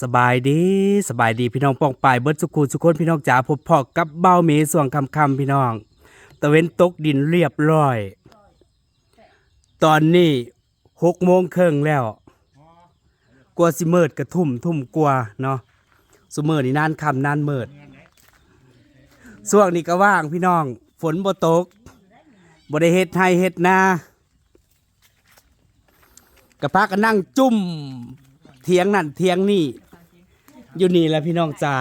สบายดีสบายดีพี่น้องป้องปายเบิดสุกูสุคนพี่น้องจ๋าพบพอกับเบ้าเมส่วงคำคำพี่น้องตะเว้นตกดินเรียบร้อย ตอนนี้หกโมงครึ่งแล้ว กลัวสิเมิดกระทุ่มทุ่มกลัวเนาะสมอนี่นานคำนานเมิดส่วงนี้ก็ว่างพี่น้อง ฝนบ่ตกบ่ได้เฮ็ดให้เฮ็ดนากระพากันนั่งจุ่มเทียงนั่นเทียงนี่ อยู่นี่แหละพี่น้องจ๋า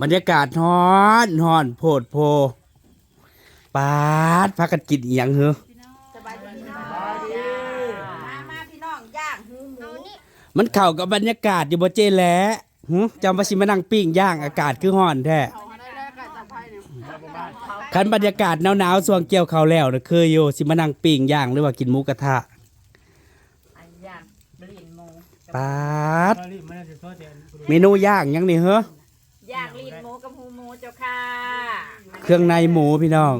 บรรยากาศฮ้อนฮ้อนโพดโพ ปาดพักกันกินอีหยังเหรอสบายดีมามาพี่น้องย่างหูหมูมันเข้ากับบรรยากาศอยู่บ่เจแหล้หึจำว่าสิมานั่งปิ้งย่างอากาศคือฮ้อนแท้คันบรรยากาศหนาวๆส่วงเกี่ยวข้าวแล้วน่ะคืออยู่สิมานั่งปิ้งย่างหรือว่ากินหมูกระทะอันย่างบลีนหมูปาดเมนูย่างหยังนี่เหรอย่างลีนหมูกับหูหมูเจ้าค่ะเครื่องในหมูพี่น้อง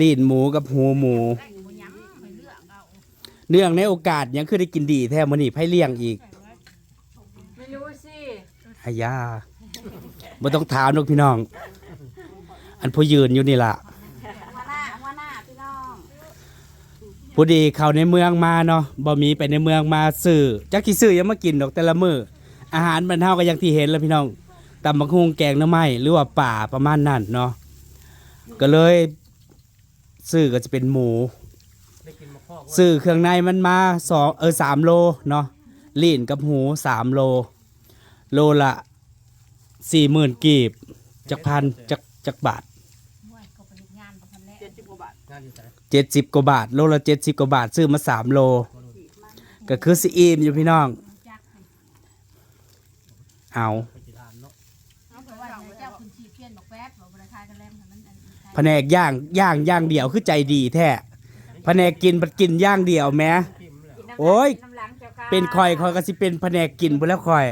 ลีนหมูกับหูหมู เนื่องในโอกาสยังคือได้กินดีแท้มื้อนี้ไผเลี้ยงอีกไม่รู้สิอายาบ่ต้องถามนกพี่น้อง อันผู้ยืนอยู่นี่ล่ะหัวหน้าหัวหน้าพี่น้องผู้ดีเข้าในเมืองมาเนาะบ่มีไปในเมืองมาซื้อจักสิซื้อหยังมากินดอกแต่ละมื้ออาหารบรรเทาก็อย่างที่เห็นแล้วพี่น้องตำบักฮุงแกงหน้ำไม้หรือว่าป่าประมาณนั้นเนาะก็เลย ซื้อก็จะเป็นหมูซื้อเครื่องในมันมาสองเออสามโลเนาะลีนกับหูสามโล โลละสี่หมื่นกีบจักพันจักจักบาทเจ็ดสิบกว่าบาทเจ็ดสิบกว่าบาท โลละเจ็ดสิบกว่าบาท ซื้อมาสามโล ก็คือซีอีมอยู่พี่น้อง เอาเอาไปว่าเจ้าคุณชีเพี้ยนบอกแป๊บบอกบริทายกันแล้วมันอันนี้ แผนกย่างย่างย่างเดียวคือใจดีแท้แผนกกินบัดกินย่างเดียวแหม้ โอ้ย กินน้ำหลังเจ้าค่ะเป็นคอยคอยก็สิเป็นแผนกกินบุแล้วคอย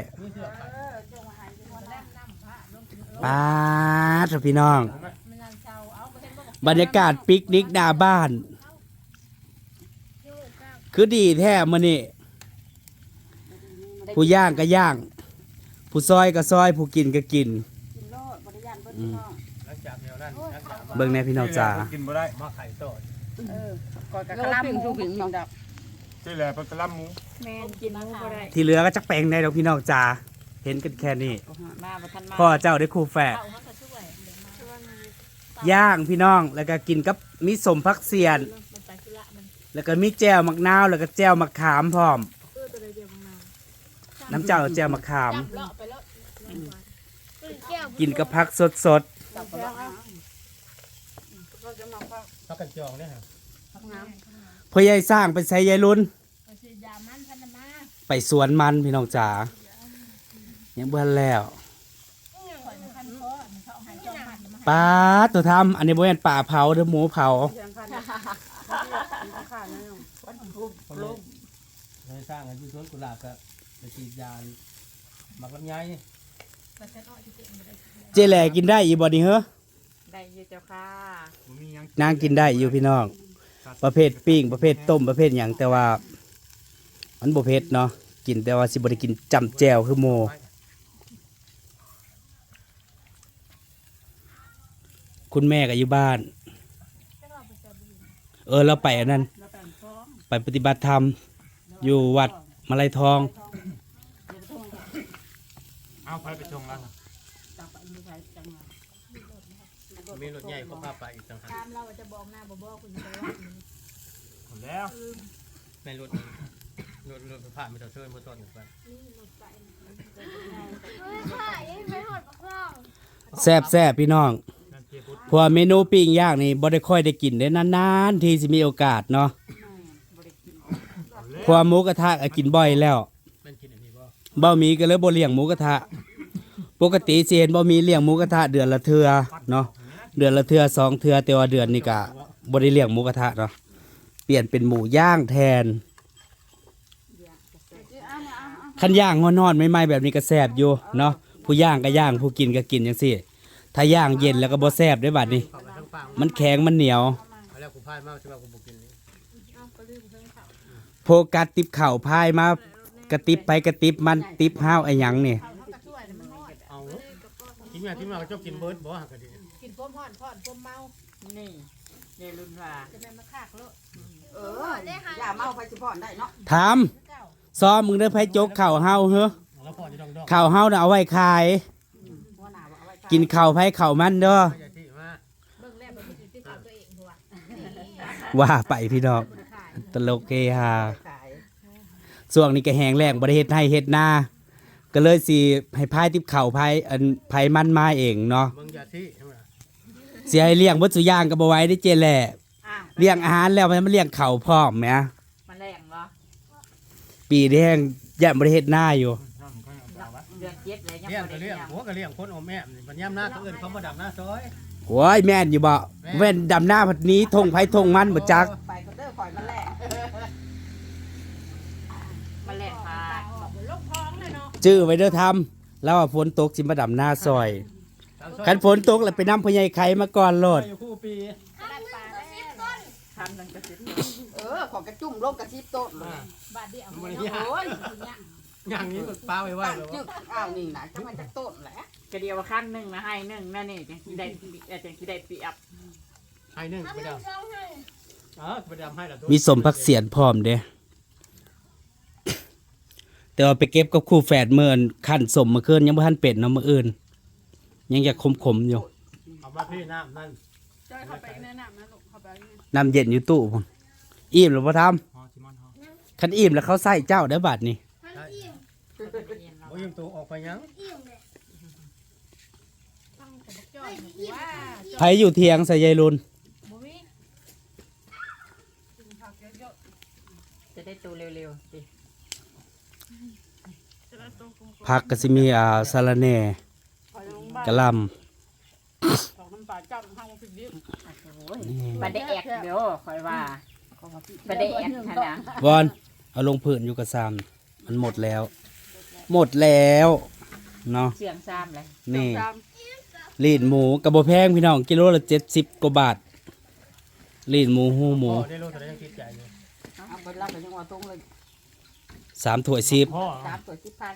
ป้าดเถอะพี่น้อง บรรยากาศปิกนิกหน้าบ้าน คือดีแท้มื้อนี้ผู้ย่างก็ย่าง ผู้ซอยก็ซอย ผู้กินก็กิน กินโลดบริยานเบิ้ลพี่น้อง เบิ่งแน่พี่น้องจ๋ากินบ่ได้มาไข่ต่อเออก่อนกับกะลำหมูผิงผิงดับที่แหละปลากระลำหมูแม่นกินหมูบ่ได้ที่เหลือก็จักแปลงได้ดอกพี่น้องจ๋าเห็นกันแค่นี้มาบ่ทันมาพ่อเจ้าได้ครูแฝดย่างพี่น้องแล้วก็กินกับมีสมพักเสียน แล้วก็มีแจ่วมักนาวแล้วก็แจ่วมะขามพร้อมน้ำเจ้าแจ่วมะขาม กินกับผักสดสด พักกันจองเนี่ยฮะๆพ่อใหญ่สร้างไปใส่ยายรุ่นไปซื้อยามันพันธมาไปสวนมันพี่น้องจ๋ายังเบื่อแล้วข่อยมันพันคอมันเขาเอาใหายจองมันมาปลาตัวทำอันนี้บ่แม่นป่าเผาเด้อหมูเผาในสร้างกันอยู่สวนกุหลาบก็ไปฉีดยาหมักลำไยไปใช้น้อยที่เจ็บมันได้เจแหล่กินได้อีบ่นี่เหรอ ได้อยู่เจ้าค่ะบ่มีหยังนางกินได้อยู่พี่น้องประเภทปิ้งประเภทต้มประเภทหยังแต่ว่า มันบ่เผ็ดเนาะกินแต่ว่าสิบ่ได้กินจำแจ่วคือโมคุณแม่ก็อยู่บ้าน เออเราไปอันนั้น ไปปฏิบัติธรรม อยู่วัดมาลัยทอง เอาไปไปชงแล้ว มีรถใหญ่เขาพาไปอีกต่างหากตามเราจะบอกหน้าบ่บอกคุณจะว่าหมดแล้วในรถรถรถผ่านไปต่อเชิญมาต้นกันไปแซ่บแซ่บพี่น้องนั่นเจี๊ยบพุทธเพราะว่าเมนูปิ้งย่างนี่บ่ได้ค่อยได้กินได้นานๆ ที่สิมีโอกาสเนาะเพราะว่าหมูกระทะก็กินบ่อยแล้ว มันกินอันนี้บ่บ่มีก็เลยบ่เลี้ยงหมูกระทะ ปกติสิเห็นบ่มีเลี้ยงหมูกระทะเดือนละเทื่อเนาะ เดือนละเทือสองเทือแต่ว่าเดือนนี้ก็บ่ได้เลี้ยงหมูกระทะเนาะเปลี่ยนเป็นหมูย่างแทนคันย่างงอนๆใหม่ๆแบบนี้ก็แซ่บอยู่เนาะผู้ย่างก็ย่างผู้กินก็กินจังซี่ถ้าย่างเย็นแล้วก็บ่แซ่บได้บัดนี้ มันแข็งมันเหนียวเอาแล้วกูพกัสติบเข่าพายมากระติบไปกระติบมันติบห้าวไอ้ยังนี่เอากินม่กินม่ก็ชอบกินเบิร์ดบ่ฮะก็ดีกิ พมห่อนพอนพมเมานี่เดรุ่นว่าจะได้มาคากโลดเอออย่าเมาไปสิพ่อนได้เนาะถามเจ้าซ้อมมึงได้ไผจกเข่าเฮาเฮ้อแล้วพอจะดองดองเข่าเฮาน่ะเอาไว้ขายหัวหน้าว่าเอาไว้กินเข่าไผเข่ามันเด้ออย่าที่มาเบิ่งแล้วบ่มีสิเอาตัวเองหัวว่าไปพี่น้องบ่ได้ขายตลกเฮฮาขายช่วงนี้ก็แห้งแล้งบ่ได้เฮ็ดให้เฮ็ดนาก็เลยสิให้พายติบเข่าพายอันไผมันมาเองเนาะเบิ่งอย่าที่ ใช่ไหมสิให้เลี้ยงเบ่สุอย่างก็บ่ไหว้ได้เจแหละอ้าวเลี้ยงอาหารแล้วมันมาเลี้ยงเข่าพร้อมแหมมันแรงเหรอปีนี้แห้งย่านบ่ได้เฮ็ดนาอยู่เดือนเจ็ดเลยยังเลี้ยงบ่ก็ได้เลี้ยงเลี้ยงหัวก็เลี้ยงคนอมแม่นี่มันย่ำหน้าตัวอื่นเขามาดับหน้าซอยโอ้ยแม่นอยู่บ่แม่นดำหน้าพัดนี้ทงไผทงมันบ่จัก ไปก็เด้อปล่อยมันแหละมันแหละค่ะบอกว่าลงท้องเลยเนาะจื้อไว้เด้อทำแล้วว่าฝนตกสิมาดำหน้าซอย คันฝนตกแล้วไปนำพ่อใหญ่ไข่มาก่อนโลดอยู่คู่ปีได้ปลาแล้วทำนั่นกระสิบเออของกระจุ่มลงกระชิบโต๊ะเลยบาดเดียวมันเนาะยากโอ้ยอย่างนี้ก็ป้าไว้ไว้ตั้งเลยจึว่ากอ้าวนี่นะจะมันจะโต๊ะแหละกระเดียวขั้นหนึ่งนะให้หนึ่งนั่นนี่จังสิได้เอ่อจังสิได้เปรียบให้หนึ่งไปดำเออไปดำให้ละตัวมีสมพักเสียนพร้อมเด้แต่ว่าไปเก็บกับคู่แฝดเมื่อนขั้นสมเมื่อคืนยังบ่ทันเป็ดเนาะมื้ออื่น ยังอยากขมๆอยู่เอามาพี่น้ำนั่นจอยเข้าไปแนะนำนะลูกเข้าไปนี่น้ำเย็นอยู่ตู้พุ่นอิ่มหรือบ่ทำฮอชิมอนฮอคันอิ่มแล้วเขาใส่เจ้าได้อบัดนี้โอ้ยยังตัวออกไปยังตั้งกับบักจ้อยนะว่าไผอยู่เทียงใส่ยายรุนบ่มีจะได้โตเร็วๆสิผักก็สิมีอ่าสะระแหน่ กะหล่ของน้ำปลาจ้ำห้างพิดิบโอ้ยำนี่บัดได้แอกเดี๋ยวคอยว่าบัดได้แอกขนาดวอนเอาลงผืนอยู่กับซามมันหมดแล้ว หมดแล้วเนาะเสียงซ้ำเลยนี่ ลีดหมูกระโบแพงพี่น้องกิโลละเจ็ดสิบกว่าบาทลีดหมูหูหมูพ่อได้รู้แต่ยังคิดใจเลยเอาไปรับไปยังว่าตรงเลย สามถ้วยสิบพ่อสามตัวสิบพัน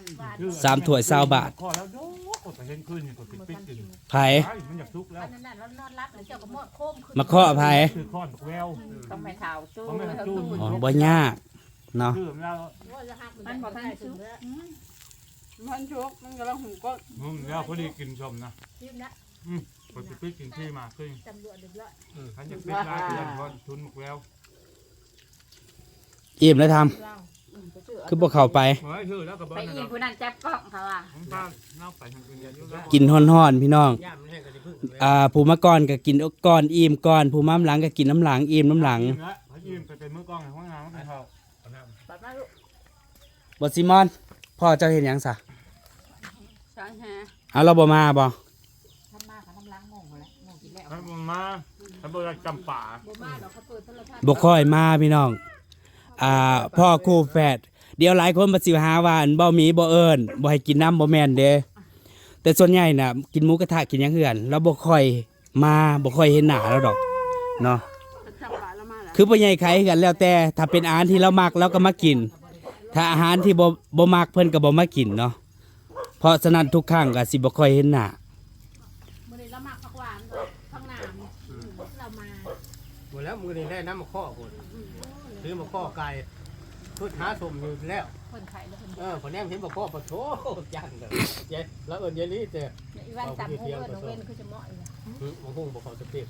สามถ้วยเศร้าบาทพอแล้วโดกดไปเห็นขึ้นนี่กดปิดปิดกินไผไอ้มันอยากทุกข์แล้วอันนั้นน่ะเรานอนรับแล้วเจ้าก็มอดโค้มขึ้นมาข้อไผคือข้อนบักแววต้องไม่เท่าสู้เขาไม่ให้จูนอ๋อบ่ยากเนาะคือแล้วมันบอกให้ซื้อมันชุกมันกำลังหูก็มึงแล้วพอดีกินชมนะยิ้มนะกดปิดกินที่มาขึ้นตำรวจเดือดร้อนเออขันอยากปิดร้านเพื่อนคนทุนบักแววอิ่มแล้วทเราำ คือพวกเขาไป เฮ้ยคือแล้วกับไปบ้านอีนะกผู้นั้นจับกล้องเขาว่าผมพาเน่าไปทางอื่นอย่ายุ่งแล้วกินห่อนๆพี่น้อง ย่ามันแห้งกันที่พึ่งอ่าผู้มาก่อนก็กินก่อนอิ่มก่อนผู้มาหลังก็กินน้ำหลังอิ่มน้ำหลังยืมละเขายืมไปเป็นมือกล้องในห้องน้ำไม่เท่าปัดมาลูกบซิมอนพ่อเจ้าเห็นหยังซะใช่ฮะเอาเราบ่มาบ่ทำมากับน้ำล้างงงหมดแล้วงงกินแล้วถ้ามึงมาถ้าเบอร์จำป่าบ่มาดอกเขาเปิดโทรทัศน์บ่ค่อยมาพี่น้อง อ่าพ่อคู่แฝดเดี๋ยวหลายคนมาสิหาว่าอันบ่มีบ่เอิ้นบ่ให้กินน้ำบ่แม่นเด้แต่ส่วนใหญ่น่ะ กินหมูกระทะกินหยังเหือนเราบ่ค่อยมาบ่ค่อยเห็นหน้าเราดอกเนาะจับปลาแล้วมาแล้วคือพ่อใหญ่ไขกันแล้วแต่ถ้าเป็นอาหารที่เรามักเราก็มากิน ถ้าอาหารที่บ่บ่มักเพิ่นก็บ่มากินเนาะเพราะฉะนั้นทุกครั้งก็สิบ่ค่อยเห็นหน้ามื้อนี้เรามาผักหวานข้างหน้าเรามา หมดแล้วมึงนี่ได้น้ำมาข้อคน ซื้อมาข้อไก่พืชหาสมอยู่แล้ว คนไข่แล้วคนเออพอแนมเห็นมาข้อปะโถจังเลยเจ๊แล้วเอิญเยลี่เจ๊อีวันตำหูเอิ้นเว้นคือจะเหมาะอยู่มะฮุ่งบอกเขาจะเปรียบ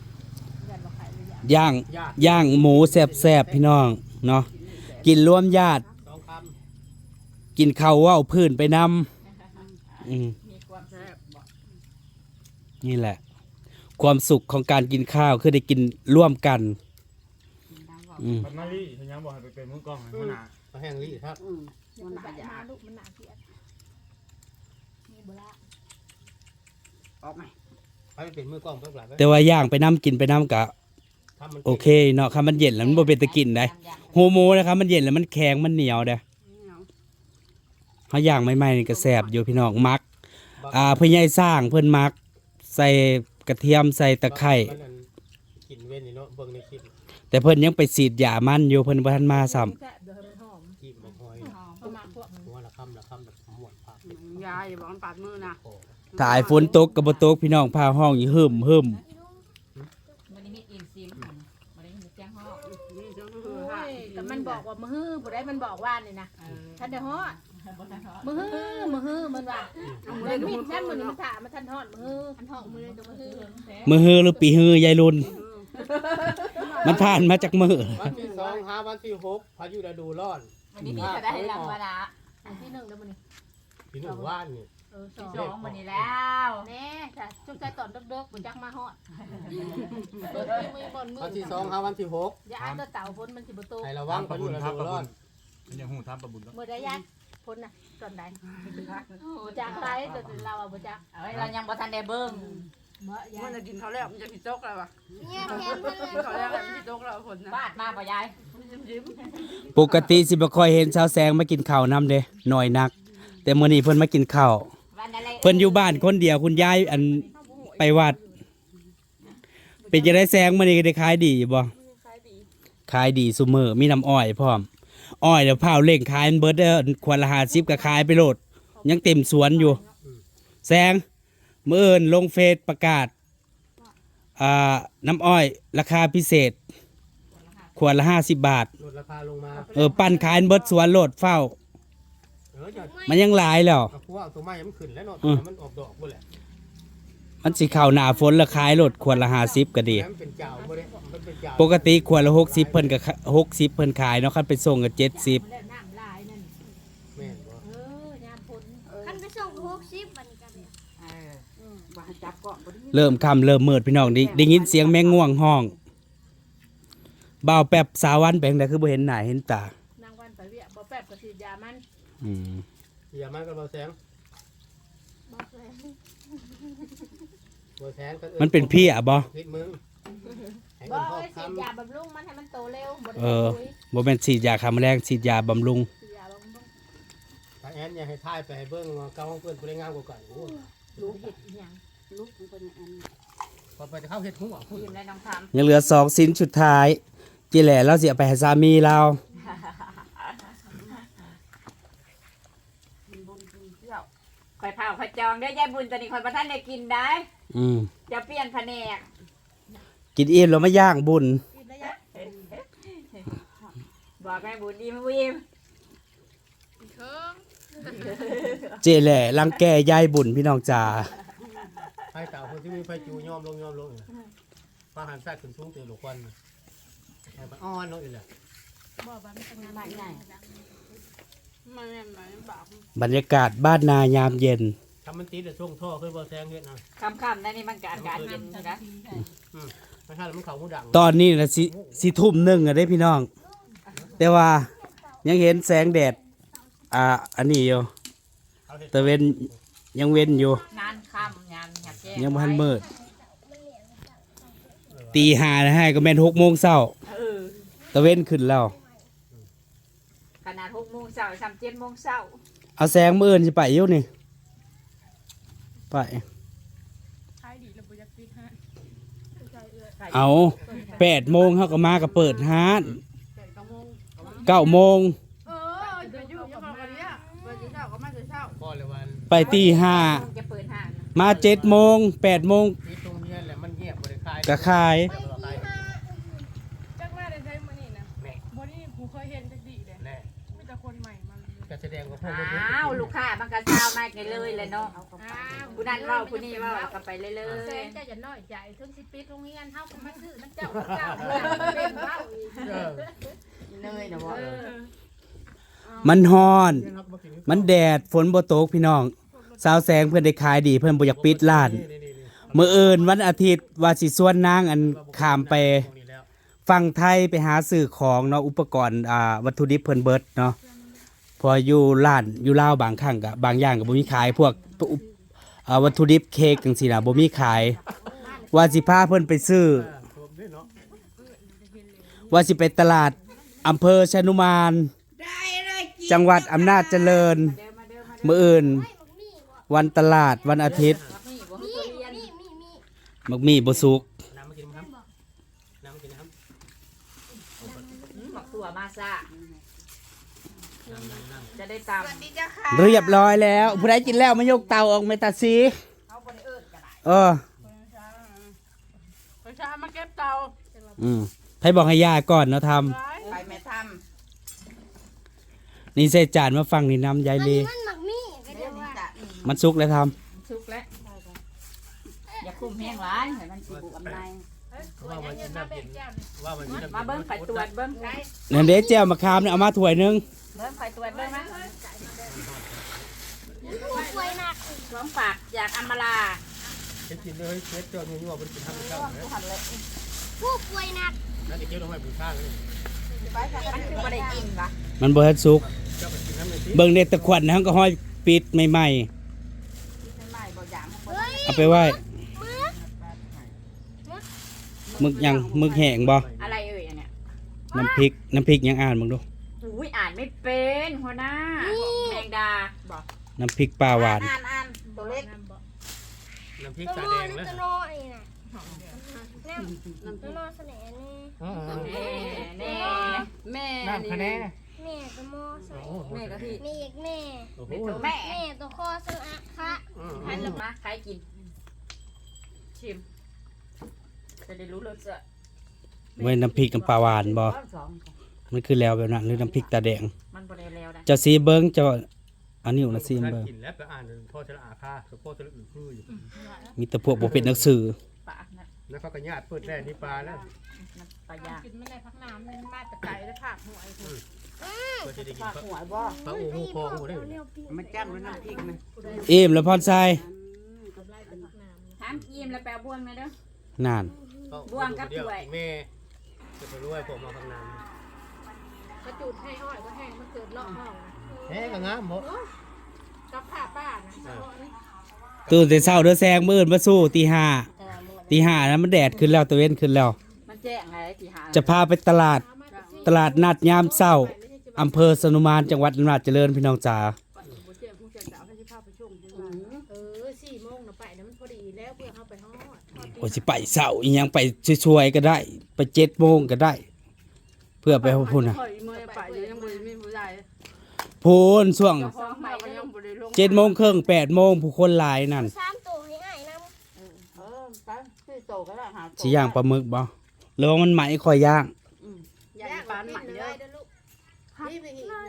ยันบ่ไข่เลยอย่าย่างญาติย่างหมูแซ่บๆพี่น้องเนาะกินรวมญาติสองคกินข้าวเว้าพื้นไปนำอืมมีความแซ่บบอกนี่แหละ ความสุขของการกินข้าวคือได้กินร่วมกัน อืม บัดมาลี่ฉันยังบอกให้ไปเป็นมือกล้องในห้องน้ำมาแห้งลี่ครับอืมมัมันนหหนานาหยาลูกมันหนาเกลียดนี่บ่ละออกไหมไปเป็นมือกล้องเพิ่มหลายแต่ว่าย่างไปน้ำกินไปน้ำกะถ้ามันโอเคเนาะครับมันเย็นแล้วมันบ่เป็นตะกินได้โฮโมนะครับมันเย็นแล้วมันแข็งมันเหนียวเด้อเฮาย่างใหม่ๆนี่ก็แซ่บอยู่พี่น้องมัก อ่าพ่อใหญ่สร้างเพิ่นมัก ใส่กระเทียมใส่ตะไคร้มันอันกินเว้นนี่เนาะเบิ่งในคลิป แต่เพิ่นยังไปฉีดยามันอยู่เพิ่นบ่ทันมาซ้ำแซ่บเดี๋ยวให้มันหอมกินบ่หอยประมาณพวกหัวละคำละคำละหมวดผักยายอย่าบอกมันปาดมือนะถ่ายฝนตกก็บ่ตกพี่น้องพาห้องอยู่หึมหึมมันนี่มีอินซีมหันมันนี่มีแจ้งหองนี่จังโอ้ยแต่มันบอกว่ามือฮื้อผู้ใดมันบอกว่านี่นะท่านได้ฮอดมือฮื้อมือฮื้อมันว่ามันมีแค่มือนี่มันถามมาท่านฮอดมือฮื้อท่านฮอดมือเลยตัวมือฮื้อมือฮือหรือปีฮือยายรุ่น มันผ่านมาจากมือวันที่สองหาวันที่หกพายุฤดูร้อนมันนี่มีก็ได้ลำบดาอันที่หนึ่งเดี๋ยวมือนี่พี่หนึ่งว่านนี่เออสองสองมันนี่แล้วแน่จ้ะจุกใจตอนเด็กๆบุญจักมาฮอดเปิดมือบนมืวันที่อสองหาวันที่หกอย่าอ่านตัวเต่าพ้นมันสิประตูให้ระวังพายุฤดูร้อนมันยังหูทำประบุญแล้วเมื่อได้ยักพ้นน่ะตอนใดบุญจักไรแต่เราอะบุญจักเอ้ยเรายังบ่ทันได้เบิ่ง เมื่อยัมันงจะกินเขาแล้วมันจะกินโจ๊กแล้ววะเนี่ยแทนมันเลยเขาแล้วมันจะโจ๊กแล้วคนนะฟาดมาบ่ยายยิ้มปกติสิบ่ค่อยเห็นชาวแสงมากินข้าวนํเด้น้อยนัก แต่มื้อนี้เพิ่นมากินข้าววันอะไรเพิ่นอยู่บ้านคนเดียวคุณยายอันไปวัด เป็นจะได้แซงมื้อนี้ได้ขายดีอยู่บ่ขายดีซุมื้อมีน้ำอ้อยพร้อมอ้อยเดี๋ยวพาวเร่งขายมันเบิดเด้อควรละ50ก็ขายไปโลดยังเต็มสวนอยู่แซง มื้ออื่นลงเฟซประกาศอ่าน้ำอ้อยราคาพิเศษ ขวดละ50บาท ลดราคาลงมาเออปั้นขายเบิดสวนโลดเฝ้า เอออย่ามันยังหลายแล้ว เอาพวกตัวไม้มันขึ้นแล้วเนาะอืมมันออกดอกบ่แหละมันสิเข้าหน้าฝนแล้วขายโลดขวดละ50ก็ดี แล้วมันเป็นเจ้าบ่ได้มันเป็นเจ้าปกติขวดละ60เพิ่นก็หกสิบเพิ่นขายเนาะคันไปส่งก็70แล้วน้ำลายนั่น แม่นบ่เออยามพ้นคันไปส่งหกสิบวันกันเนี่ย เออว่าจับก่อนบ่ได้เริ่มค่ำเริ่มมืดพี่น้องได้ได้ยินเสียงแมงง่วงห้องบ่าวแป๊บสาวันแปลงได้คือบ่เห็นหน้าเห็นตานางวันไปเวียบ่แป๊บก็ฉีดยามันอืมอย่ามันก็บ่แสงบอกเลยบ่แสงก็มันเป็นเพี้ยบ่พิษมึงให้บ่มันพอเอ้ยคฉีดยาบำรุงมันให้มันโตเร็วบ่ได้เออคุยบ่แม่นฉีดยาฆ่าแมลงฉีดยาบำรุงฉีดยาบำรุงำถ้าแอนอย่าให้ทายไปให้เบิ่งว่าเก่าของเพิ่นผู้ใดงามกว่ากันโอ้ ยลูกเห็ดอีหยังลูกมันเป็นอันพอไปจะเข้าเฮ็ดหัวพุ่นยิ้มได้น้องทยังเหลือสองสิ้นสุดท้ายจีแหล่เราสิเอาไปให้สามีเราำคอยเผาคอยจองได้อยายบุญตอนนี้คอยประท่านได้กินได้อืมจะเปลี่ยนแผนกกินอิ่มแล้วมาย่างบุญกินได้ยังบอกให้บุญดีมาวิม เจแหล่รังแกยายบุญพี่น้องจ๋าไฟเก่าคนที่มีไฟจูยอมลงยอมลงนี่ฟ้าหันซากขึ้นสูงเตะลูกควันให้มันอ่อนลงอีกแหละบ่ว่ามันทำงานบ้านใหญ่มันแม่นไหมบาปบรรยากาศบ้านนายามเย็นถ้ามันติดแต่ช่วงท่อขึ้นบ่แซงเฮ็ดนะคำคำๆนั่นนี่มันกอากาศเย็นใช่ไหมถ้าถ้ามันเข้าหูดังตอนนี้นะสิสิทุ่มหนึ่งอะได้พี่น้อง แต่ว่ายังเห็นแสงแดด อ่า อันนี้อยู่เอาเฮ็ดตะเวนยังเว้นอยู่ นานคำยามหยับแจ้งยังบ่ทันมืดตีห้านะฮะก็แม่นหกโมงเช้าเออตะเว้นขึ้นแล้ว ขนาดหกโมงเช้าสามเจ็ดโมงเช้าเอาแสงมื้ออื่นสิไปอยู่นี่ ไปขายดีแล้วบ่อยากปิดฮะเอาแปดโมงเขาก็มาก็เปิดห้านแต่ก็งงเก้าโมง ไปตีห้าจะเปิดห้างนะมาเจ็ดโมงแปดโมงที่ตรงเนี้ยแหละมันเงียบบ่ได้คายก็ขายบ่ได้คายจักมาได้ใช้มื้อนี้นะแน่บ่นี่กูเคยเห็นจักดีเลยแน่มีแต่คนใหม่มาเลยก็แสดงว่าพวกมันอ้าวลูกค้ามันก็เช้ามากันเลยเลยเนาะอ้าวผู้นั้นเว่าผู้นี้เว่าแล้วก็ไปเรื่แสอยงเจ้าจะน้อยใจถึงสิปิดโรงเรียนเฮาก็มาซื้อน้ำเจ้าเจ้าเป็นเว้าอีกเออๆเนยนะบ่เออมันฮ้อนเดี๋ยวครับบ่กิน มันแดดฝนบ่ตกพี่น้อง สาวแสงเพื่อนได้ขายดีเพื่อนบ่อยากปิดร้านนี่ๆๆมื้ออื่นวันอาทิตย์ว่าสิส่วนนางอันข้ามไปตรงนี้แล้วฝั่งไทยไปหาซื้อของเนาะอุปกรณ์อ่าวัตถุดิบเพิ่นเบิดเนาะพออยู่ร้านอยู่ลาวบางครั้งก็บางอย่างก็บ่มีขายพวกอุปอ่าวัตถุดิบเค้กจังซี่น่ะบ่มีขาย ว่าสิพาเพิ่นไปซื้อผมด้วยเนาะว่าสิไปตลาดอำเภอชนุมานได้เลยกินจังหวัดอำนาจเจริญมื้ออื่น วันตลาดวันอาทิตย์นี่บ่มีตัวเรียนมักมีบ่สุกน้ำมากินครับน้ำมากินนะครับหมักตัวมาซะน้ำน้ำน้ำจะได้ตามวัสดีจ้าค่ะเรียบร้อยแล้วผู้ใดกินแล้วมายกเตาออกไม่ตัดสีเขาบริเอิญกันไหนเออไปชามาเก็บเตาอืมให้บอกให้ย่าก่อนเนาะทร้ายไปแม่ทำนี่ใส่จานมาฟังนี่น้ำยายลีำเดี๋ยวนี้จะอื มมันสุกแล้วทสุกแล้วอย่าคุมแห้งร้ายให้มันสิบุกอำไนว่ามันกินน้ำเย็นว่ามันกินน้ำมาเบิ้งไข่ตรวจเบิ้งำนั่นเด้แจ่วมะขามเนี่ยเอามาถ้วยหนึงเบิ้งไข่ตรวจเบิ้งมั้ยของฝากจากอัมมาลาเช็ดกินเลยเช็ดจนมันยั่วมันกินทำไม่ได้นะทำเลยนั่นจะเกี่ยวลงไปบุญข้างเลยมันคือบ่ได้กินวะมันบ่ทันสุกเจ้าไปกินน้ำเลยสิเบิ่งในตะขวัญนะก็ห้อยปิดใหม่ไม่ไม่บ่อยางบ่ ๆ เอาไปไว้มึกยังมึกแห้งบ่อะไรเอ่ยอันเนี้ยน้ำพริกน้ำพริกยังอ่านมึงดูอุ้ยอ่านไม่เป็นหัวหน้าแมงดาบอกน้ำพริกปลาหวานอ่านอ่านตัวเล็กน้ำพริกตาแดงแล้วน้ำนอเสนอนี่แน่แน่แม่น้ำคะแนนแม่ตะโมเสนโอ้อโหแม่กะทิแม่อีกแม่โอ้โหแม่แม่ตัวคอสนะค่ะใครลงมาใครกิน ชิม จะได้รู้รสชาติไว้น้ำพริกน้ำปลาหวานบ่ สองมันคือแล้วแบบนั้นหรือน้ำพริกตาแดง มันบ่ได้แล้วนะเจ้าสีเบิ้งเจ้าอันนี้นะซีมเบิ้งกินแล้วไปอ่านพ่อชะอาค่าพ่อชะอื่นคืออยู่มีแต่พวกบ่เป็นหนังสือปะนะแล้วเขาก็ญาติเปิดแร่นี่ปลาแล้วมันปลายางกินไม่ได้พักน้ำมันมาแต่ไก่แล้วผักหัวไอ้คนเพื่อจะได้กินปลาปลาหัวบ่ปลาโอ้โหพองหมดเลยมันจ้ำด้วยน้ำพริกมันอิ่มแล้วพรทราย ถามยิ้มแล้วแปลบ้วนไหมเด้อ นาน บ่วงกับถ้วย แม่จะไปรวยผมมาข้างน้กระจุดให้อ้อยก็แห้งมันเกิดเลาะห้องำเฮ้ยก็งามบ่กับผ้าป้านะเฉพาะนี่ตื่นแต่เช้าเด้อแซงมื้ออื่นมาสู้ตีห้าตีห้านั้นมันแดดขึ้นแล้วตะเว้นขึ้นแล้ว มันแจ้งอะไรที่หาจะพาไปตลาด ตลาดนัดยามเช้าอำเภอสนุมานจังหวัดอำนาจเจริญพี่น้องจ๋า เออสี่โมงนะไปนะมันพอดีแล้วเพื่อเข้าไปฮอด โอสิไปเช้าอีหยังไปช่วยๆก็ได้ ไป7โมงก็ได้ เพื่อไปพบพุ่นน่ะข่อยมือไปยังบ่มีผู้ใดพูนช่วงฟ้องไปก็ยังบ่ได้ลง7โมงครึ่ง8โมงผู้คนหลายนั่นสามตัวให้อ้ายนำเออไปซื้อโตก็ได้หาโตสิย่างปลาหมึกบ่หรือว่ามันไหมข่อยย่างย่างปานใหม่เด้อลูกนี่ไปอีกนะ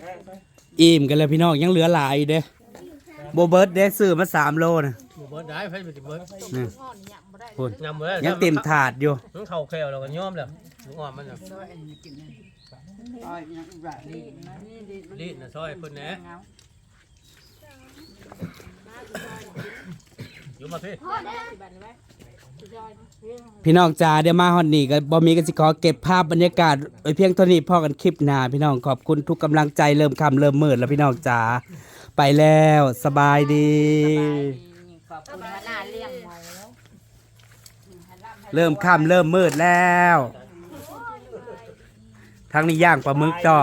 อิ่ มกันเลยพี่น้องยังเหลือหลายอยู่เด้โบเบิร์ดเด้ซื้อมาสามโลนะหมูเบิร์ดได้ไฟเป็นเบิร์ดนี่พ่อนี่ยังบ่ได้พูดยำเบิร์ดยังเต็มถาดอยู่มันเข่าแควเราก็ย้อมแล้วลูกอ่อนมันน่ะอ้อยยังอีกแบบนี้รีดน่ะซอยเพิ่นแหน่อยู่มาพี่ พี่น้องจ๋าเดี๋ยวมาฮอนนี่ก็บ่มีก็สิขอเก็บภาพบรรยากาศไว้เพียงเท่านี้พอกันคลิปหน้าพี่น้องขอบคุณทุกกำลังใจเริ่มคำเริ่มมืดแล้วพี่น้องจ๋าไปแล้วสบายดี ขอบคุณหัวหน้าเลี้ยงหมูเริ่มค่ำเริ่มมืดแล้วทางนี้ย่างปลาหมึกต่อ